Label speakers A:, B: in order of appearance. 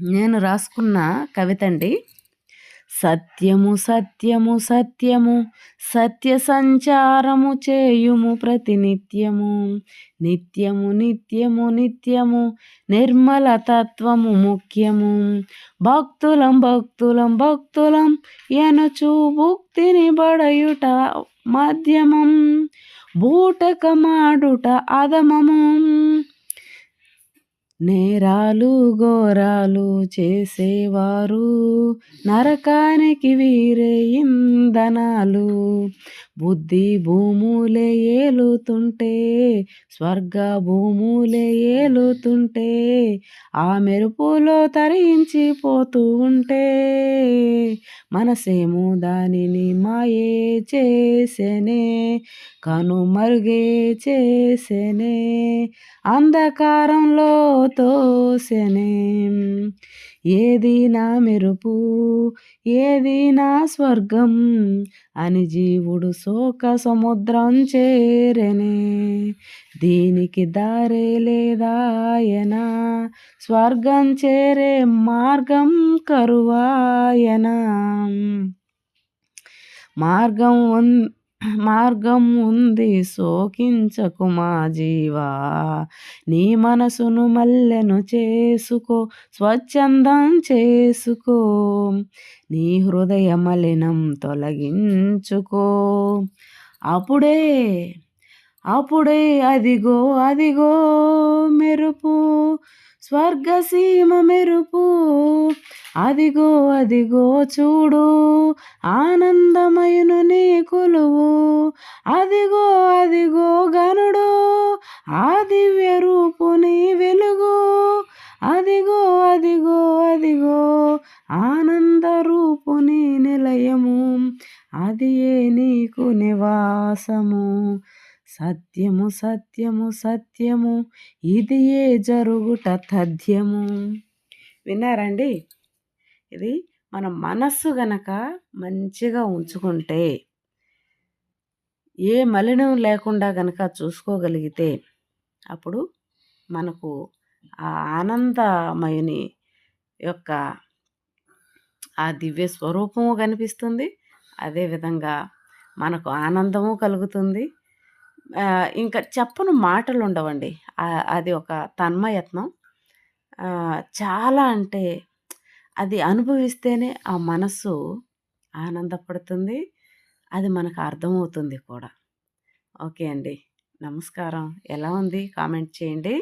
A: నేను రాసుకున్న కవిత అండి సత్యము సత్యము సత్యము సత్య సంచారము చేయుము ప్రతినిత్యము నిత్యము నిత్యము నిత్యము నిర్మల తత్వము ముఖ్యము. భక్తులం భక్తులం భక్తులం ఎనుచు భుక్తిని బడయుట మాధ్యమం. బూటకమాడుట అధమము. నేరాలు ఘోరాలు చేసేవారు. నరకానికి వీరే ఇంధనాలు. బుద్ధి భూములే ఏలుతుంటే స్వర్గ భూములే ఏలుతుంటే ఆ మెరుపులో తరించిపోతూ ఉంటే మనసేమో దానిని మాయే చేసేనే కనుమరుగే చేసేనే అంధకారంలో తోసెనే. ఏది నా మెరుపు ఏది నా స్వర్గం అని జీవుడు శోక సముద్రం చేరనే. దీనికి దారే లేదాయనా స్వర్గం చేరే మార్గం కరువాయనా. మార్గం మార్గం ఉంది శోకించకు మా జీవా. నీ మనసును మల్లెను చేసుకో స్వచ్ఛందం చేసుకో. నీ హృదయ మలినం తొలగించుకో. అప్పుడే అప్పుడే అదిగో అదిగో మెరుపు స్వర్గసీమ మెరుపు. అదిగో అదిగో చూడు ఆనందమయును నీ కొలువు. అదిగో అదిగో గనుడు ఆ దివ్య రూపుని వెలుగు. అదిగో అదిగో అదిగో ఆనంద రూపుని నిలయము. అది ఏ నీకు నివాసము? సత్యము సత్యము సత్యము. ఇది ఏ జరుగుట తథ్యము. విన్నారండి? ఇది మన మనస్సు గనక మంచిగా ఉంచుకుంటే ఏ మలినం లేకుండా గనక చూసుకోగలిగితే అప్పుడు మనకు ఆ ఆనందమయుని యొక్క ఆ దివ్య స్వరూపము కనిపిస్తుంది. అదేవిధంగా మనకు ఆనందము కలుగుతుంది. ఇంకా చెప్పను మాటలు ఉండవండి అది ఒక తన్మయత్నం. చాలా అంటే అది అనుభవిస్తేనే ఆ మనస్సు ఆనందపడుతుంది. అది మనకు అర్థమవుతుంది కూడా. ఓకే అండి. నమస్కారం. ఎలా ఉంది? కామెంట్ చేయండి.